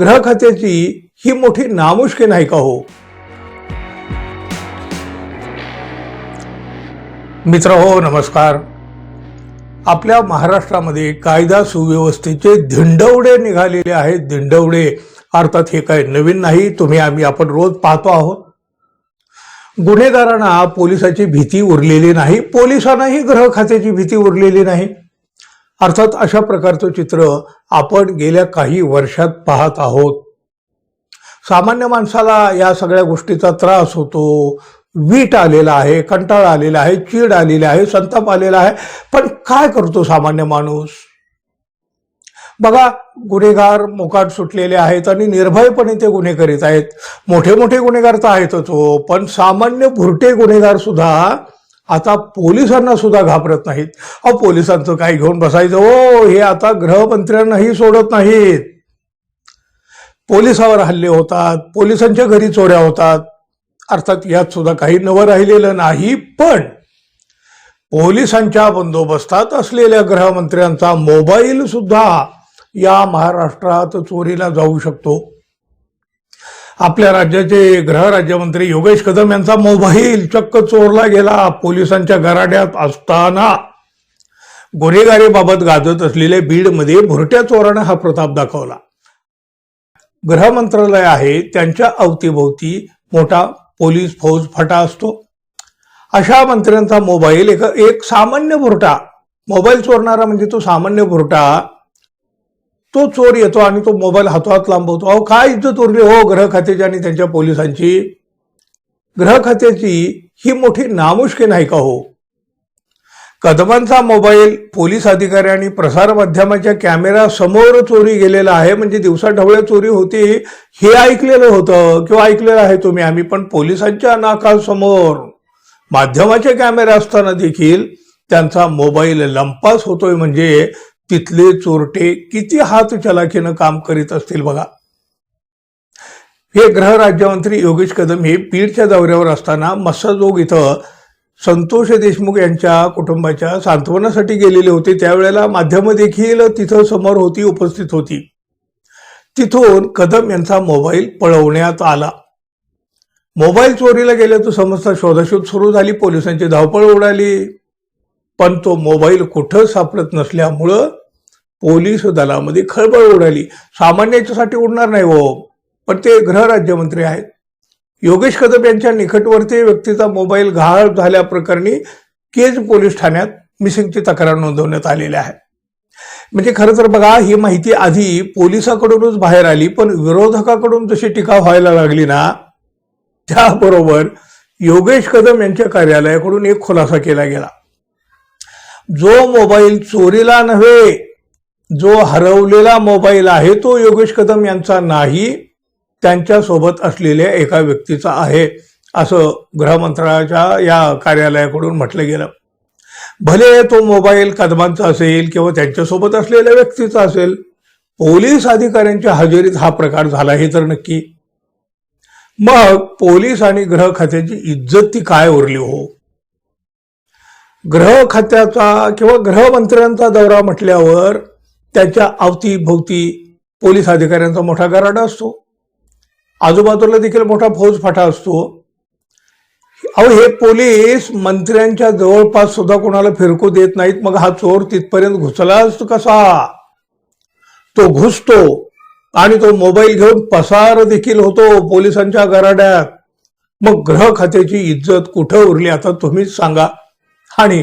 ग्रह खात्याची ही मोठी नामुष्की नाही का हो? मित्र हो नमस्कार. आपल्या महाराष्ट्रामध्ये कायदा सुव्यवस्थेचे धिंडवडे निघालेले आहेत. धिंडवडे अर्थात हे काय नवीन नाही तुम्ही आम्ही आपण रोज पाहतो आहोत. गुन्हेगारांना पोलिसाची भीती उरलेली नाही पोलिसांनाही ग्रह खात्याची भीती उरलेली नाही. अर्थात अशा प्रकारचं चित्र आपण गेल्या काही वर्षात पाहत आहोत. सामान्य माणसाला या सगळ्या गोष्टीचा त्रास होतो. वीट आलेला आहे कंटाळा आलेला आहे चीड आलेला आहे संताप आलेला आहे. पण काय करतो सामान्य माणूस? बघा गुन्हेगार मोकाट सुटलेले आहेत आणि निर्भयपणे ते गुन्हे करीत आहेत. मोठे मोठे गुन्हेगार तर आहेतच हो पण सामान्य भुरटे गुन्हेगार सुद्धा आता पोलिसांना सुद्धा घाबरत नाहीत. अहो पोलिसांचं काय घेऊन बसायचं हो हे आता गृहमंत्र्यांनाही सोडत नाहीत. पोलिसावर हल्ले होतात पोलिसांच्या घरी चोऱ्या होतात. अर्थात यात सुद्धा काही नवं राहिलेलं नाही पण पोलिसांच्या बंदोबस्तात असलेल्या गृहमंत्र्यांचा मोबाईल सुद्धा या महाराष्ट्रात चोरीला जाऊ शकतो. आपल्या राज्याचे गृहराज्यमंत्री योगेश कदम यांचा मोबाईल चक्क चोरला गेला. पोलिसांच्या गराड्यात असताना गुन्हेगारीबाबत गाजत असलेल्या बीडमध्ये भुरट्या चोरानं हा प्रताप दाखवला. गृह मंत्रालय आहे त्यांच्या अवतीभोवती मोठा पोलीस फौज फटा असतो. अशा मंत्र्यांचा मोबाईल एक एक सामान्य भुरटा. मोबाईल चोरणारा म्हणजे तो सामान्य भुरटा तो चोर येतो आणि तो मोबाईल हातोहात लांबवतो. अहो काय इज्जत उरली हो ग्रह खात्याची आणि त्यांच्या पोलिसांची. ग्रह खात्याची ही मोठी नामुष्की नाही का हो? कदमांचा मोबाईल पोलीस अधिकारी आणि प्रसारमाध्यमाच्या कॅमेरा समोर चोरी गेलेला आहे. म्हणजे दिवसा ढवळे चोरी होती हे ऐकलेलं होतं किंवा ऐकलेलं आहे तुम्ही? आम्ही पण पोलिसांच्या नाकासमोर. माध्यमाचे कॅमेरे असताना देखील त्यांचा मोबाईल लंपास होतोय. म्हणजे तिथले चोरटे किती हात चलाखीनं काम करीत असतील बघा. हे गृह राज्यमंत्री योगेश कदम हे पीडच्या दौऱ्यावर असताना मस्साजोग इथं संतोष देशमुख यांच्या कुटुंबाच्या सांत्वनासाठी गेलेले होते. त्यावेळेला माध्यमं देखील तिथं समोर होती उपस्थित होती. तिथून कदम यांचा मोबाईल पळवण्यात आला. मोबाईल चोरीला गेल्याचं समजता शोधाशोध सुरू झाली. पोलिसांची धावपळ उडाली. पण तो मोबाईल कुठं सापडत नसल्यामुळं पोलीस दलामध्ये खळबळ उडाली. सामान्याच्यासाठी उडणार नाही हो पण ते गृहराज्यमंत्री आहेत. योगेश कदम यांच्या निकटवर्ती व्यक्तीचा मोबाईल गहाळ झाल्याप्रकरणी केज पोलीस ठाण्यात मिसिंगची तक्रार नोंदवण्यात आलेली आहे. म्हणजे खरं तर बघा ही माहिती आधी पोलिसाकडूनच बाहेर आली पण विरोधकाकडून जशी टीका व्हायला लागली ना त्याबरोबर योगेश कदम यांच्या कार्यालयाकडून एक खुलासा केला गेला. जो मोबाईल चोरीला नव्हे जो हरवलेला मोबाईल आहे तो योगेश कदम यांचा नाही त्यांच्यासोबत असलेल्या एका व्यक्तीचा आहे असं गृहमंत्रालयाच्या या कार्यालयाकडून म्हटलं गेलं. भले तो मोबाईल कदमांचा असेल किंवा त्यांच्यासोबत असलेल्या व्यक्तीचा असेल पोलीस अधिकाऱ्यांच्या हजेरीत हा प्रकार झाला हे तर नक्की. मग पोलीस आणि ग्रह खात्याची इज्जत ती काय उरली हो? ग्रह खात्याचा किंवा गृहमंत्र्यांचा दौरा म्हटल्यावर त्याच्या अवतीभोवती पोलीस अधिकाऱ्यांचा मोठा गराडा असतो. आजूबाजूला देखील मोठा फौज फाटा असतो. अहो हे पोलीस मंत्र्यांच्या जवळपास सुद्धा कोणाला फिरकू देत नाहीत. मग हा चोर तिथपर्यंत घुसला असतो कसा? तो घुसतो आणि तो मोबाईल घेऊन पसार देखील होतो पोलिसांच्या गराड्यात. मग ग्रह खात्याची इज्जत कुठं उरली? आता तुम्हीच सांगा. आणि